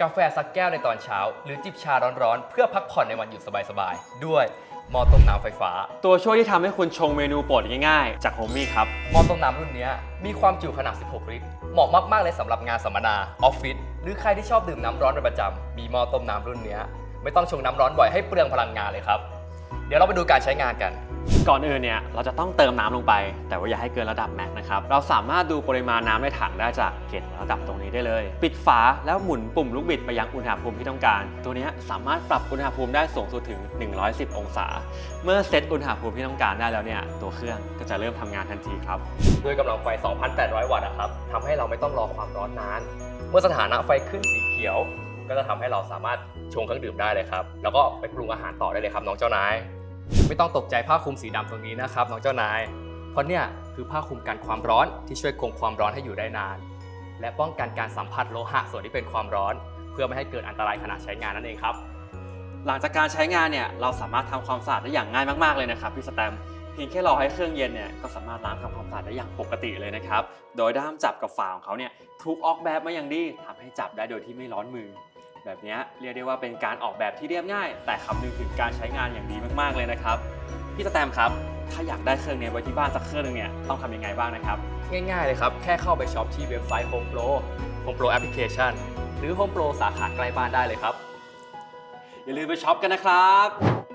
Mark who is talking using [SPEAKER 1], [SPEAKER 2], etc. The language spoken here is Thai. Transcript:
[SPEAKER 1] กาแฟสักแก้วในตอนเช้า หรือจิบชาร้อนๆ เพื่อพักผ่อนในวันหยุดสบายๆ ด้วยหม้อต้มน้ำไฟฟ้า
[SPEAKER 2] ตัวช่วยที่ทำให้คุณชงเมนูโปรดง่ายๆ จากโฮมี่ครับ
[SPEAKER 1] หม้อต้มน้ำรุ่นเนี้ยมีความจุขนาด 16 ลิตร เหมาะมากๆเลยสำหรับงานสัมมนาออฟฟิศหรือใครที่ชอบดื่มน้ำร้อนเป็นประจำมีหม้อต้มน้ำรุ่นเนี้ยไม่ต้องชงน้ำร้อนบ่อยให้เปลืองพลังงานเลยครับ เดี๋ยวเราไปดูการใช้งานกัน
[SPEAKER 2] ก่อนอื่นเนี่ยเราจะต้องเติมน้ำลงไป แต่ว่าอย่าให้เกินระดับแม็กนะครับ เราสามารถดูปริมาณน้ำในถังได้จากเกจระดับตรงนี้ได้เลย ปิดฝาแล้วหมุนปุ่มลูกบิดไปยังอุณหภูมิที่ต้องการ ตัวนี้สามารถปรับอุณหภูมิได้สูงสุดถึง 110 องศา เมื่อเซตอุณหภูมิที่ต้องการได้แล้วเนี่ยตัวเครื่องก็จะเริ่มทำงานทันทีครับ
[SPEAKER 1] ด้วยกำลังไฟ 2,800 วัตต์นะครับทำให้เราไม่ต้องรอความร้อนนาน เมื่อสถานะไฟขึ้นสีเขียว ก็จะทำให้เราสามารถชงเครื่องดื่มได้เลยครับแล้วก็ไปปรุงอาหารต่อได้เลยครับน้องเจ้านาย ไม่ต้องตกใจผ้าคลุมสีดำตรงนี้นะครับน้องเจ้านาย เพราะเนี่ยคือผ้าคลุมกันความร้อนที่ช่วยคงความร้อนให้อยู่ได้นาน และป้องกันการสัมผัสโลหะส่วนที่เป็นความร้อน เพื่อไม่ให้เกิดอันตรายขณะใช้งานนั่นเองครับ
[SPEAKER 2] หลังจากการใช้งานเนี่ยเราสามารถทำความสะอาดได้อย่างง่ายมากๆเลยนะครับพี่สแตมเพียงแค่รอให้เครื่องเย็นเนี่ยก็สามารถล้างทำความสะอาดได้อย่างปกติเลยนะครับ โดยด้ามจับกับฝาของเขาเนี่ยถูกออกแบบมาอย่างดีทำให้จับได้โดยที่ไม่ร้อนมือ แบบเนี้ยเรียกได้ว่าเป็นการออกแบบที่เรียบง่าย แต่คำนึงถึงการใช้งานอย่างดีมากๆเลยนะครับพี่สแตมป์ครับถ้าอยากได้เครื่องเนี้ไว้ที่บ้านสักเครื่องหนึงเนี่ยต้องทำยังไงบ้างนะครับ
[SPEAKER 1] ง่ายๆเลยครับ แค่เข้าไปช็อปที่เว็บไซต์ Home Pro Home Pro Application หรือ Home Pro สาขาใกล้บ้านได้เลยครับ
[SPEAKER 2] อย่าลืมไปช็อปกันนะครับ